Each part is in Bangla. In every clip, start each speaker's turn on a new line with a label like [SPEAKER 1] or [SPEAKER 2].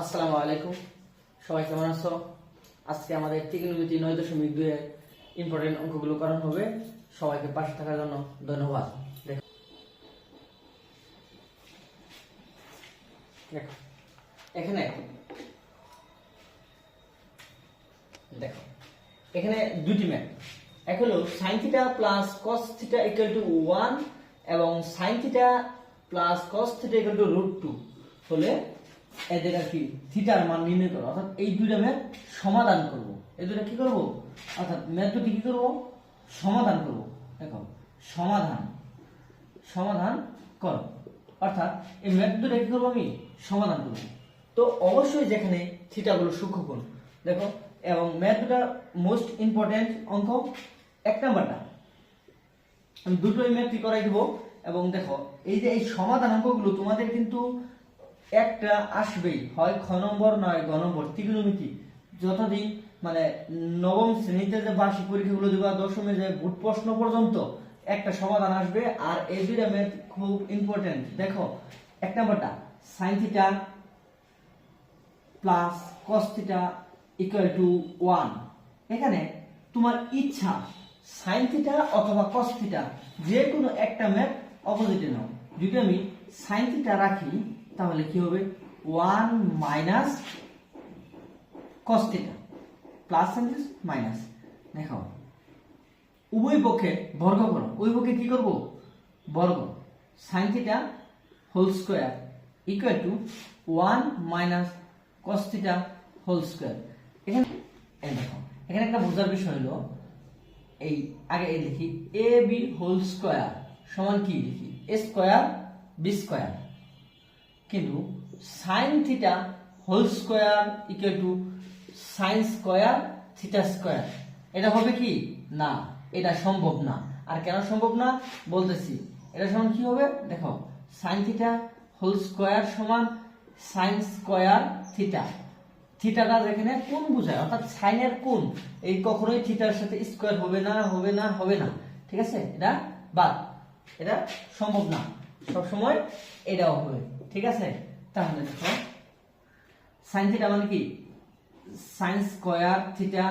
[SPEAKER 1] আসসালামু আলাইকুম। সবাই কেমন আছো? আজকে আমাদের ত্রিকোণমিতি নয় দশমিক দুয়ে ইম্পর্টেন্ট অঙ্কগুলো করানো হবে। সবাইকে পাশে থাকার জন্য ধন্যবাদ। এখানে দেখো, এখানে দুটি ম্যাপ এক হলো sine theta plus cos theta equal to one এবং sine theta plus cos theta equal to root two হলে এদের আর কি থিটার মান নির্ণয় করো অর্থাৎ এই দুইটা ম্যাথ সমাধান করব। এই দুইটা কি করব? অর্থাৎ ম্যাথ দুটি কি করব? সমাধান করব। দেখো, সমাধান। সমাধান করো। অর্থাৎ এই ম্যাথ দুটো কি করব আমি? সমাধান করব। তো অবশ্যই যেখানে থিটাগুলো সূক্ষ্মকোণ, দেখো, এবং ম্যাথ দুটা মোস্ট ইম্পর্টেন্ট অঙ্ক এক নাম্বারটা। আমি দুটোই ম্যাথটি করাই দেবো, এবং দেখো, এই যে এই সমাধান অঙ্কগুলো তোমাদের কিন্তু একটা আসবেই, হয় খ নম্বর নয় গ নম্বর, ত্রিকোণমিতি। যতদিন মানে নবম শ্রেণীতে যে বার্ষিক পরীক্ষাগুলো দেবা দশমে যে বুট প্রশ্ন পর্যন্ত একটা সমাধান আসবে আর এই দুইটা ম্যাথ খুব ইম্পর্টেন্ট দেখো, এক নম্বরটা sine theta plus cos theta equal to one এখানে তোমার ইচ্ছা সাইন থিটা অথবা কস থিটা যে কোনো একটা ম্যাথ অপোজিটে নাও। যদি আমি সাইন থিটা রাখি তাহলে কি হবে? One minus cos plus minus দেখো উভয় পক্ষে বর্গ করো উভয় পক্ষে কি করব? বর্গ। Sine theta whole square equal to one minus cos whole square এখানে দেখো, এখানে একটা বোঝার বিষয় হলো, এই আগে এই লিখি এ বি হোল স্কোয়ার সমান কি লিখি এ স্কোয়ার বি স্কোয়ার কিন্তু sine theta whole square equal to sine square theta square এটা হবে কি? না, এটা সম্ভব না। আর কেন সম্ভব না? বলতেছি। এটা সমান কি হবে? দেখো সাইন থিটা হোল স্কোয়ার সমান সাইন স্কোয়ার থিটা থিটাটা যেখানে কোন বোঝায়, অর্থাৎ সাইনের কোন এই কখনোই থিটার সাথে স্কোয়ার হবে না হবে না হবে না। ঠিক আছে? এটা বাদ। এটা সম্ভব না। সবসময় এটাও হবে। ঠিক আছে? তাহলে দেখো সাইন থিটা মানে কি? Sine square theta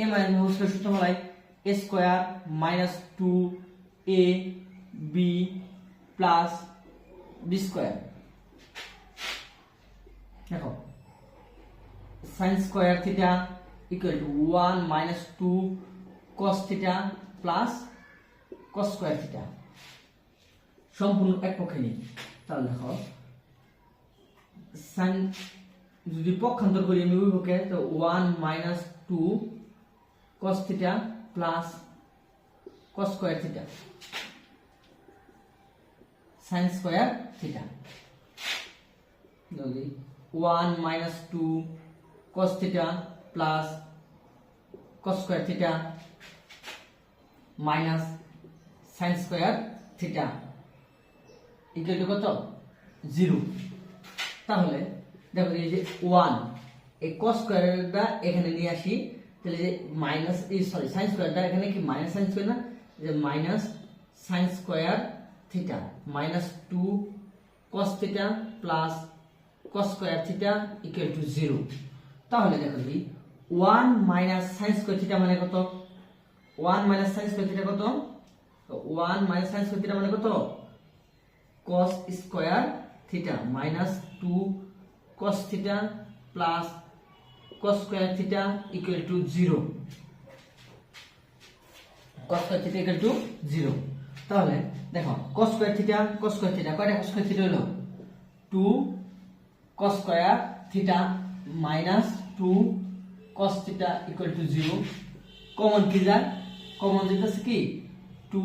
[SPEAKER 1] a minus whole square সূত্র হয় a square minus two a b plus b square দেখো sine square theta equal to one minus two cos theta plus cos square theta সম্পূর্ণ এক পক্ষে নিই। তাহলে দেখো সাইন যদি পক্ষান্তর করি আমি ওই তো one minus two cos theta plus cos square theta sine square theta যদি one minus two cos theta plus cos square theta minus sin square theta equal to কত? জিরো। তাহলে দেখো এই যে ওয়ান, এই cos স্কোয়ারটা এখানে নিয়ে আসি, তাহলে যে মাইনাস এই সরি সাইন স্কোয়ারটা এখানে কি মাইনাস সাইন স্কোয়ার না? যে minus sine square theta minus two cos theta plus cos square theta equal to zero তাহলে দেখো যদি one minus sine square theta মানে কত? One minus sine square theta কত? One minus sine square theta মানে কত? Cos square theta minus two cos theta plus cos square theta equal to zero cos square theta equal to zero তাহলে দেখো cos square theta cos square theta কয়টা কস স্কোয়ার থিটা হলো? Two cos square theta minus two cos theta equal to zero common কি যায়? কমন যেতেছে কি? টু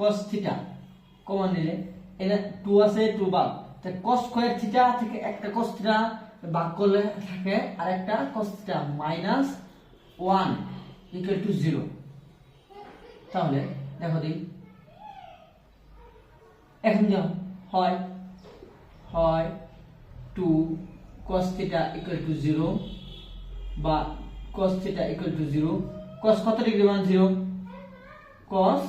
[SPEAKER 1] কস থিটা কমন নিলে এটা টু আছে, টু বাদ কস স্কোয়ার থিটা থেকে একটা কস থিটা বাদ করলে থাকে আর একটা cos theta minus one equal to zero তাহলে দেখো দিই এখন যাও হয় হয় two cos theta equal to 0 বা cos theta equal to 0 cos কত ডিগ্রি মান 0 cos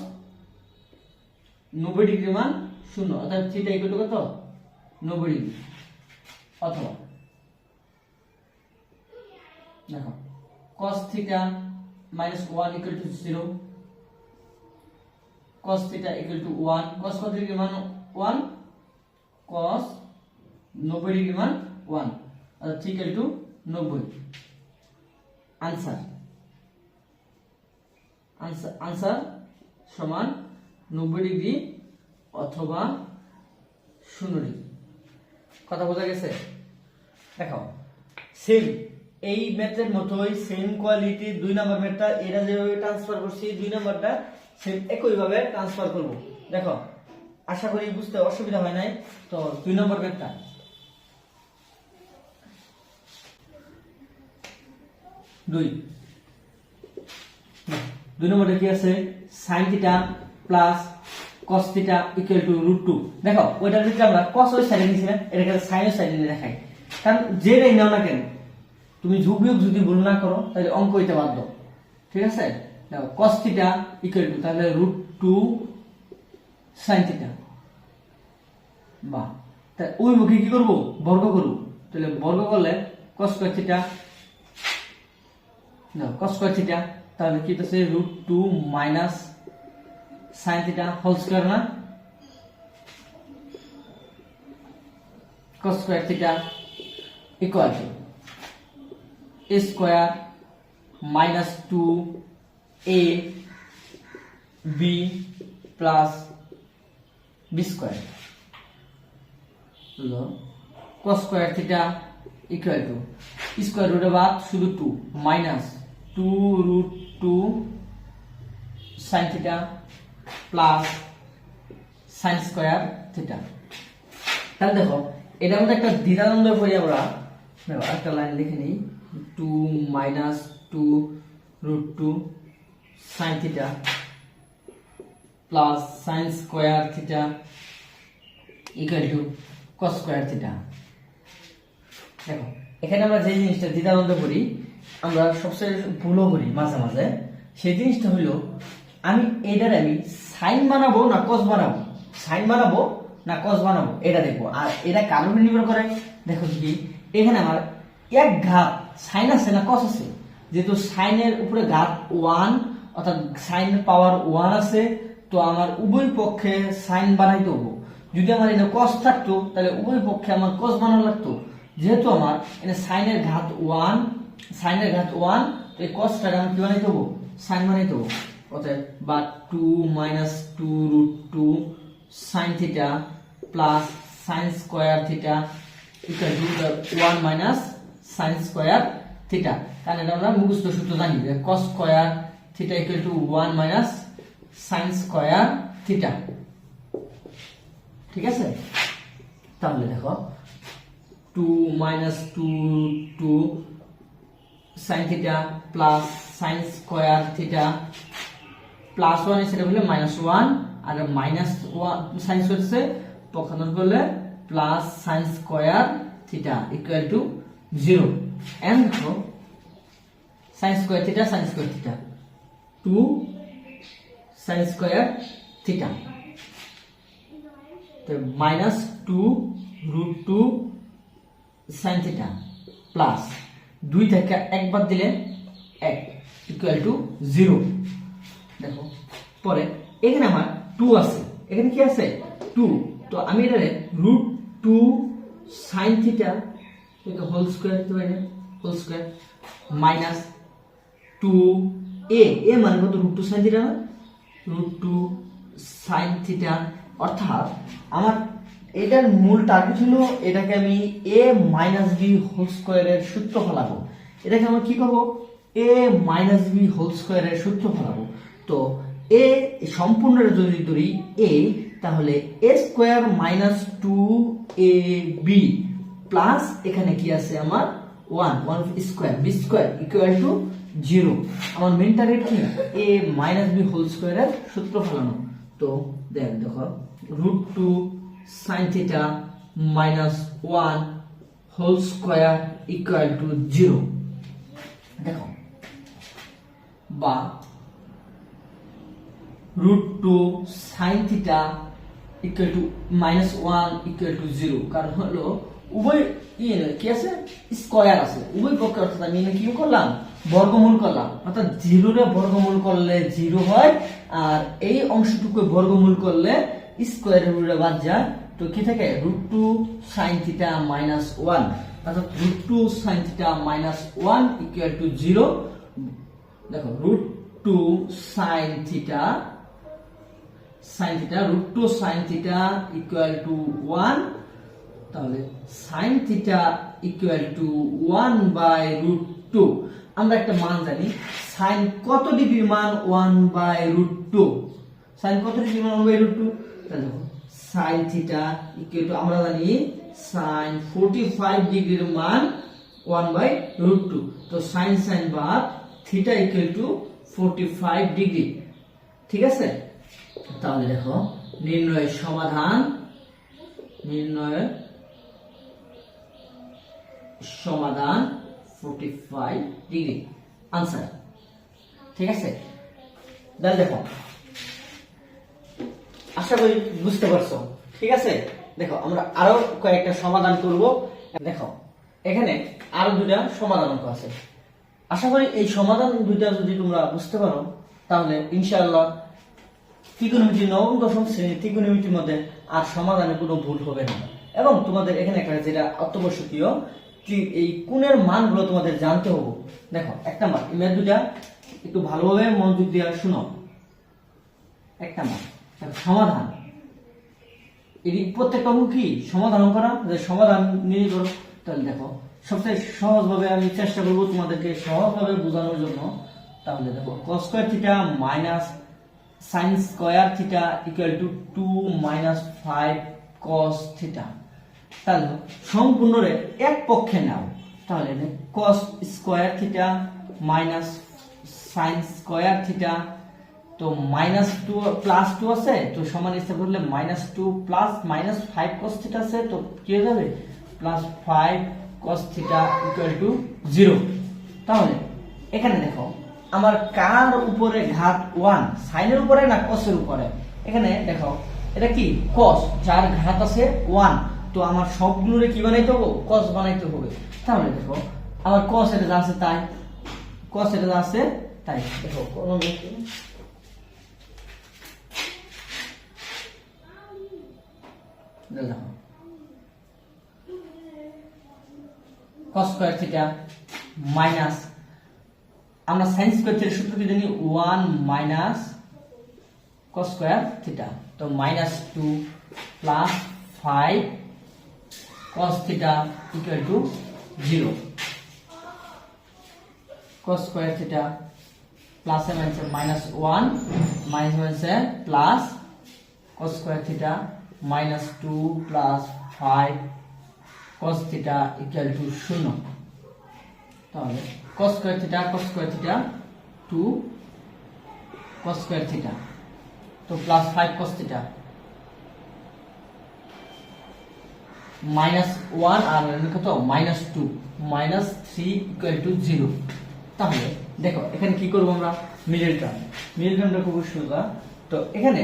[SPEAKER 1] 90 ডিগ্রি মান 0 অর্থাৎ থিটা ইকুয়াল কত? 90 ডিগ্রি। অথবা, দেখো, cos theta minus one equal to zero cos theta equal to one cos কত ডিগ্রি মান? ওয়ান cos নব্বই ডিগ্রি মান ওয়ান অর্থাৎ ইকুয়াল টু নব্বই। আনসার আনসার আনসার সমান নব্বই ডিগ্রি অথবা ডিগ্রি কথা বোঝা গেছে? দেখো সেম এই ম্যাথের মতোই সেম কোয়ালিটি দুই নাম্বার ম্যাথটা এরা যেভাবে ট্রান্সফার করছি, দুই নাম্বারটা সেম একইভাবে ট্রান্সফার করব। দেখো, আশা করি বুঝতে অসুবিধা হয় নাই। তো দুই নম্বর ম্যাথটা দুই। দুই। নম্বরে কি আছে? Sine theta plus cos theta equal to root two দেখো, ওইটা যদি আমরা কস ওই সাইডে নিয়েছিলাম এটাকে সাইন ওই সাইডে দেখাই। কারণ যেটাই নাও না কেন, তুমি যোগ যদি ভুল না করো, তাহলে অঙ্ক হইতে বাধ্য। ঠিক আছে? দেখো কস থিটা ইকুয়াল টু তাহলে রুট টু সাইন থিটা বাহ। তা ওই মুখে কি করব? বর্গ করব। তাহলে বর্গ করলে কস স্কয়ার থিটা না কস স্কয়ার থিটা তাহলে কি হচ্ছে root two minus sine theta whole square না cos square theta equal to a square minus 2 a b plus b square হলো cos theta equal to square root এর বাদ শুধু 2 minus 2 root 2 sin theta plus sin square theta তাহলে দেখো এটা মধ্যে একটা দ্বিধানন্দ পড়ি আমরা। একটা লাইন লিখে নিই। Two minus two root two sine theta plus sine square theta equal to cos square theta দেখো, এখানে আমরা যে জিনিসটা দ্বিধানন্দ করি, আমরা সবচেয়ে ভুলও করি মাঝে মাঝে। সেই জিনিসটা হলো, আমি এটার আমি সাইন বানাবো না কস বানাবো? সাইন বানাবো না কস বানাবো? এটা দেখব। আর এটা কার উপর নির্ভর করে? দেখো কি এখানে আমার এক ঘাত সাইন আছে না কস আছে? যেহেতু সাইনের উপরে ঘাত ওয়ান, অর্থাৎ সাইন পাওয়ার ওয়ান আছে, তো আমার উভয় পক্ষে সাইন বানাইতে হব। যদি আমার এটা কস থাকতো, তাহলে উভয় পক্ষে আমার কস বানানো লাগতো। যেহেতু আমার এখানে সাইনের ঘাত ওয়ান, সাইনের ঘাত ওয়ান, তো এই কসটাকে আমি কি বানাইতে হব? সাইন বানাইতে হব। অতএব বা two minus two root two sine theta plus sine square theta equal to one minus sine square theta কারণ এটা আমরা মুখস্থ সূত্র জানি cos square theta equal to one minus sine square theta ঠিক আছে? তাহলে দেখো two minus two two sine theta plus sine square theta plus one সেটা হলে মাইনাস ওয়ান আর মাইনাস ওয়ান সাইন হচ্ছে পক্ষান্তর করলে plus sine square theta equal two zero and দেখো sine square theta sine square theta two sine square theta তো minus two root two sine theta plus দুই থেকে একবার দিলে এক ইকুয়াল টু জিরো দেখো, পরে এখানে আমার টু আছে। এখানে কি আছে? টু তো আমি এটারে root two sine theta whole square দিতে পারি whole square minus two a a মানে কত? Root two sine theta root two sine theta অর্থাৎ আমার এটার মূল টার্গেট হলো এটাকে আমি এ মাইনাস বি হোল স্কোয়ারের সূত্র ফলাবো। এটাকে আমরা কি করব? এ মাইনাস বি হোল স্কোয়ারের সূত্র ফলাবো। তো এ সম্পূর্ণ যদি ধরি এ তাহলে a square minus two a b plus এখানে কি আছে আমার? One one square b square equal to zero আমার মেন টার্গেট কি? এ মাইনাস বি হোল স্কোয়ারের সূত্র ফলানো। তো দেখ, দেখো root two sine theta minus one whole square equal to zero দেখো, বা root two sine theta equal to minus one equal to zero কারণ হলো, উভয় ইয়ে কি আছে? স্কয়ার আছে। উভয় পক্ষে অর্থাৎ আমি কি করলাম? বর্গমূল করলাম। অর্থাৎ জিরোরে বর্গমূল করলে জিরো হয়, আর এই অংশটুকু বর্গমূল করলে স্কোয়ারের রুটে বাদ যায়। তো কি থাকে? Root two sine theta minus one অর্থাৎ root two sine theta minus one equal to zero দেখো root two sine theta sine theta root two sine theta equal to one তাহলে sine theta equal to one by root two আমরা একটা মান জানি সাইন কত ডিগ্রি মান one by root two sine কত ডিগ্রি মান ওয়ান বাই রুট টু তাহলে সাইন থিটা ইকুয়াল টু আমরা জানি সাইন ফোরটি ফাইভ ডিগ্রির মান ওয়ান বাই রুট টু তো সাইন সাইন বা theta equal to forty five degree. ঠিক আছে? তাহলে দেখো, নির্ণয়ের সমাধান নির্ণয়ের সমাধান 45 ডিগ্রি আনসার ঠিক আছে? তাহলে দেখো, আশা করি বুঝতে পারছ। ঠিক আছে? দেখো, আমরা আরও কয়েকটা সমাধান করব। দেখো, এখানে আরও দুটা সমাধান অঙ্ক আছে। আশা করি এই সমাধান দুইটা যদি তোমরা বুঝতে পারো, তাহলে ইনশাআল্লাহ ত্রিকোণমিতি নবম দশম শ্রেণির ত্রিকোণমিতির মধ্যে আর সমাধানে কোনো ভুল হবে না। এবং তোমাদের এখানে একটা যেটা অত্যাবশ্যকীয় এই কোণের মানগুলো তোমাদের জানতে হবে। দেখো মান এই ম্যাথ দুটা একটু ভালোভাবে মনোযোগ দিয়ে শুনো। মান দেখো, সমাধান। এটি প্রত্যেকটা অঙ্ক কি? সমাধান করা যে সমাধান নিয়ে করো। তাহলে দেখো সবচেয়ে সহজভাবে আমি চেষ্টা করব তোমাদেরকে সহজভাবে বোঝানোর জন্য। তাহলে দেখো cos square theta minus sine square theta equal to two minus five cos theta তাহলে সম্পূর্ণরে এক পক্ষে নাও। তাহলে cos square theta minus sine square theta তো মাইনাস টু প্লাস টু আছে, তো সমান হিসাব করলে minus two plus minus five cos theta আছে, তো কি হয়ে যাবে? Plus five cos theta equal to zero তাহলে এখানে দেখো আমার কার উপরে ঘাত ওয়ান? সাইনের উপরে না কসের উপরে? এখানে দেখো, এটা কি? কস যার ঘাত আছে ওয়ান। তো আমার সবগুলোরে কি বানাইতে হবে? কস বানাইতে হবে। তাহলে দেখো, আমার কস এটা যা আছে তাই। কস এটা যা আছে তাই। দেখো cos স্কয়ার থিটা মাইনাস আমরা sin স্কয়ার থিটার সূত্র কি জানি? 1 মাইনাস cos স্কয়ার থিটা। তো minus two plus 5 cos theta equal to 0 cos square theta plus A minus minus 1 minus মাইনাসে plus cos square theta minus two plus 5 cos theta equal to 0 তাহলে cos square theta cos square theta 2 cos square theta তো plus 5 cos theta minus one আর কত minus two minus three equal to zero তাহলে, দেখো, এখানে কি করব আমরা? মিডল টার্ম মিডল টার্মটা খুব সোজা তো এখানে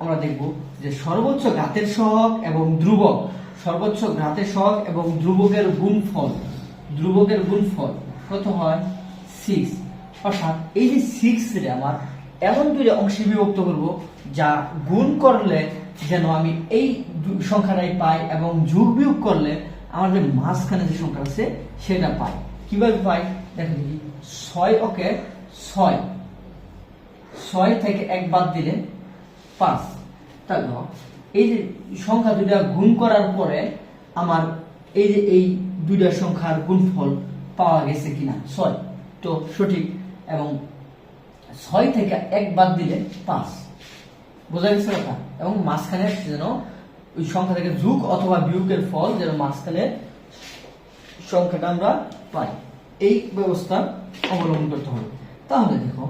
[SPEAKER 1] আমরা দেখব যে সর্বোচ্চ ঘাতের সহগ এবং ধ্রুবক, সর্বোচ্চ ঘাতের সহগ এবং ধ্রুবকের গুণফল ধ্রুবকের গুণফল কত হয় সিক্স অর্থাৎ এই যে সিক্স রে আমার এমন দুইটা অংশে বিভক্ত করব যা গুণ করলে যেন আমি এই সংখ্যাটাই পাই এবং যোগ বিয়োগ করলে আমার যে মাঝখানে যে সংখ্যা আছে সেটা পাই। কীভাবে পাই? দেখো দেখি। ছয় ওকে ছয়। ছয় থেকে এক বাদ দিলে পাঁচ। ধরো, এই যে সংখ্যা দুইটা গুণ করার পরে আমার এই যে এই দুইটা সংখ্যার গুণফল পাওয়া গেছে কিনা? ছয়। তো সঠিক এবং ছয় থেকে এক বাদ দিলে পাঁচ। বোঝা গেছে কথা? এবং মাঝখানে যেন ওই সংখ্যা থেকে যুগ অথবা বিয়োগের ফল যেন মাঝখানে সংখ্যাটা আমরা পাই। এই ব্যবস্থা অবলম্বন করতে হবে। তাহলে দেখো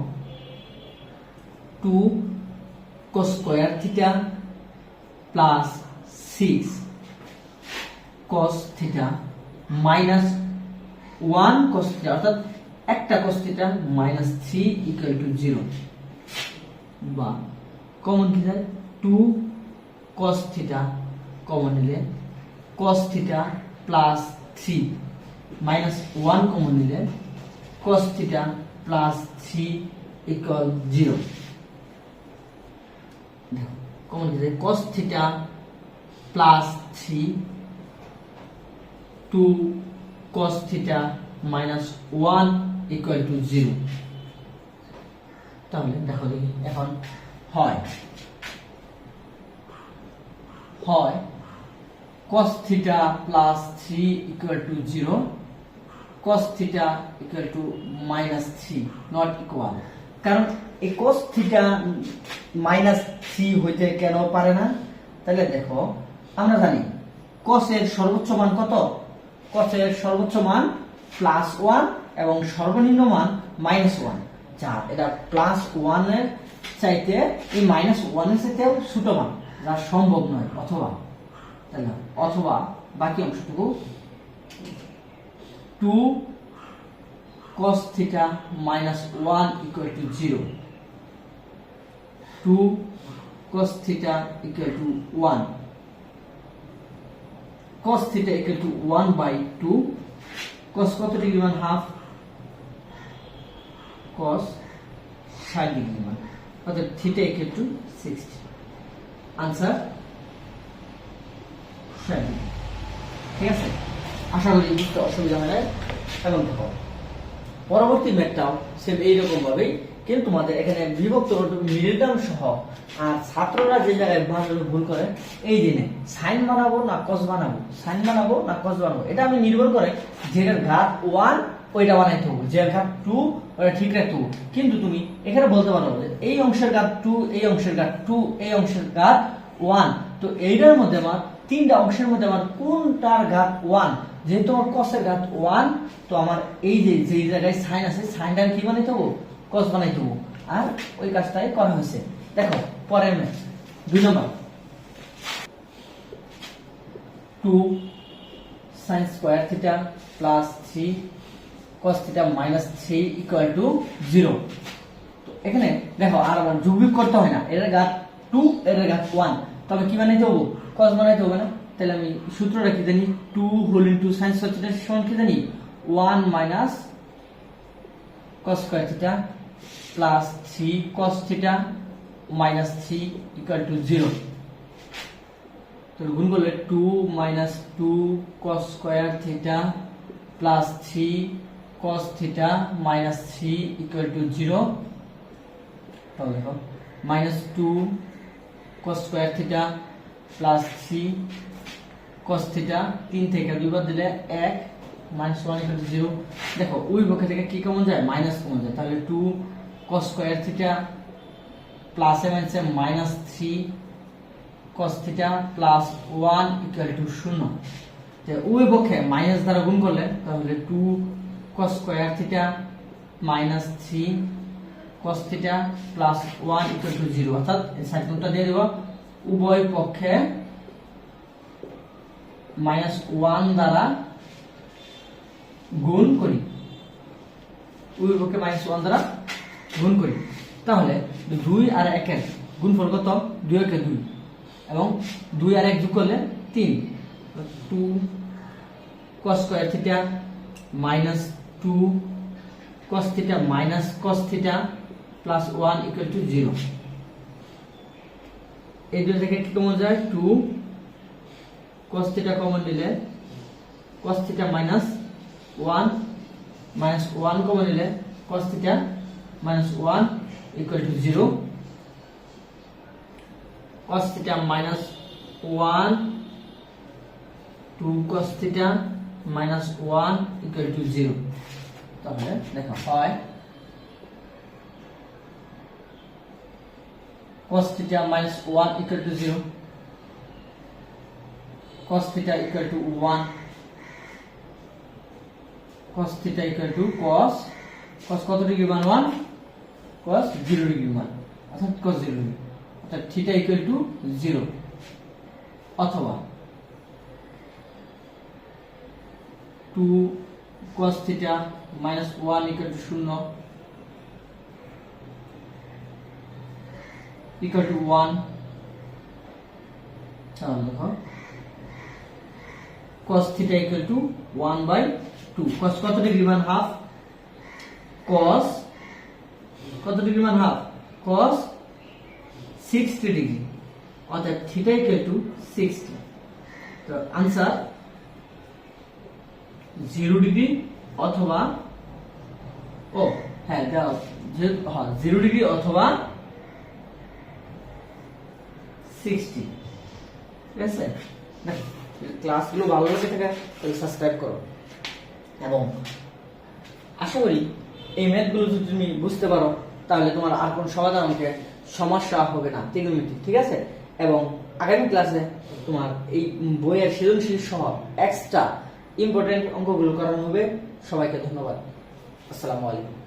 [SPEAKER 1] two square theta plus six cos theta minus one cos অর্থাৎ একটা cos theta minus three equal to zero বা কমন কি যায় টু থিটা কমন নিলে theta plus three minus one common নিলে cos theta plus three equal zero দেখো কমন নিলে cos theta plus three two cos theta minus 1 equal to 0 তাহলে দেখো দেখি এখন হয় হয় cos theta plus 3 equal to 0 cos theta equal to minus 3 not equal কারণ এই cos theta minus 3 হইতে কেন পারে না তাহলে দেখো আমরা জানি cos এর সর্বোচ্চ মান কত এর সর্বোচ্চ মান প্লাস ওয়ান এবং সর্বনিম্ন মান মাইনাস ওয়ান যা এটা প্লাস ওয়ানের চাইতে এই মাইনাস ওয়ানের চাইতেও ছোট মান, যা সম্ভব নয়, অথবা, তাই না? অথবা বাকি অংশটুকু two cos theta minus 1 equal to 0 2 cos theta equal to 1 cos theta equal to 1 by 2 cos কত ডিগ্রি মান হাফ cos 60 ডিগ্রি মান অর্থাৎ theta equal to 60 আনসার 60 ঠিক আছে? আশা করি বুঝতে অসুবিধা হয় না এবং পরবর্তী ম্যাথটাও সেম এইরকম কিন্তু তোমাদের এখানে বিভক্ত টার্ম সহ। আর ছাত্ররা যে জায়গায় ভাবে ভুল করে, এই দিনে সাইন বানাবো না কস বানাবো? সাইন বানাবো না কস বানাবো? এটা আমি নির্ভর করে যেটার ঘাত ওয়ান, ওইটা বানাইতে হবে। যে ঘাত টু ওটা ঠিক রাখতে হবে। কিন্তু তুমি এখানে বলতে পারো এই অংশের ঘাত টু, এই অংশের ঘাত টু, এই অংশের ঘাত ওয়ান। তো এইটার মধ্যে আমার তিনটা অংশের মধ্যে আমার কোনটার ঘাত ওয়ান? যেহেতু আমার কসের ঘাত ওয়ান, তো আমার এই যে যে জায়গায় সাইন আছে, সাইনটা কি বানাইতে হব? কস বানাইতে হব আর ওই কাজটাই করা হয়েছে। দেখো, পরের ম্যাচ দুই নম্বর। Two sine square theta plus three cos theta minus three equal to zero তো এখানে দেখো, আর আমার যোগ বিয়োগ করতে হয় না। এর ঘাত টু এর ঘাত ওয়ান তবে কি বানাইতে হব? কস বানাইতে হবে না। তাহলে আমি সূত্রটা কি জানি? Two whole into sine square theta কি জানি? One minus cos square theta plus three cos theta minus three equal to zero তো গুণ করলে two minus two cos square theta plus three cos theta minus three equal to zero দেখো minus two cos square theta plus three cos theta তিন থেকে দুইবার দিলে এক minus one equal to zero দেখো, ওই পক্ষে থেকে কি কমন যায়? মাইনাস কমন যায়। তাহলে টু কস স্কোয়ার থিটা প্লাসে মাইনাসে minus three cos theta plus one equal to শূন্য উভয় পক্ষে মাইনাস দ্বারা গুণ করলে তাহলে two cos square theta minus three cos theta plus one equal to zero অর্থাৎ সাইড নোটটা দিয়ে দেব। উভয় পক্ষে মাইনাস ওয়ান দ্বারা গুণ করি। উভয় পক্ষে মাইনাস ওয়ান দ্বারা গুণ করি। তাহলে দুই আর একের গুণফল কত? দুই একে দুই। এবং দুই আর এক যোগ করলে তিন। Two cos square theta minus two cos theta minus cos theta plus one equal to zero এই দুই থেকে কি কমন যায়? টু কস থিটা কমন নিলে cos theta minus one minus one common নিলে cos theta minus one equal to zero cos theta minus 1 2 cos theta minus 1 equal to 0 তাহলে দেখো হয় cos theta minus 1 equal to 0 cos theta equal to 1 cos theta equal to cos cos কত ডিগ্রি মান 1 cos 0 ডিগ্রি মান, অর্থাৎ cos 0 ডিগ্রি অর্থাৎ থিটা টু জিরো অথবা two cos theta minus one equal to শূন্য ইকুয়াল টু ওয়ান তাহলে দেখো, cos theta equal to 1 by 2 cos কত ডিগ্রি মান? হাফ cos কত ডিগ্রি মান হাফ? cos 60 degree. অর্থাৎ থিটা ইকুয়াল টু 60 তো আনসার জিরো ডিগ্রি অথবা, ও হ্যাঁ যে হ্যাঁ 0 ডিগ্রি অথবা 60 ঠিক আছে? ক্লাসগুলো ভালো লেগে থাকে, তাহলে সাবস্ক্রাইব করো। এবং আশা করি এই ম্যাথগুলো যদি তুমি বুঝতে পারো তাহলে তোমার আর কোন সমাধান অঙ্কে সমস্যা হবে না trigonometry ঠিক আছে? এবং আগামী ক্লাসে তোমার এই বইয়ের সৃজনশীল সহ এক্সট্রা ইম্পর্টেন্ট অঙ্কগুলো করানো হবে। সবাইকে ধন্যবাদ। আসসালামু আলাইকুম।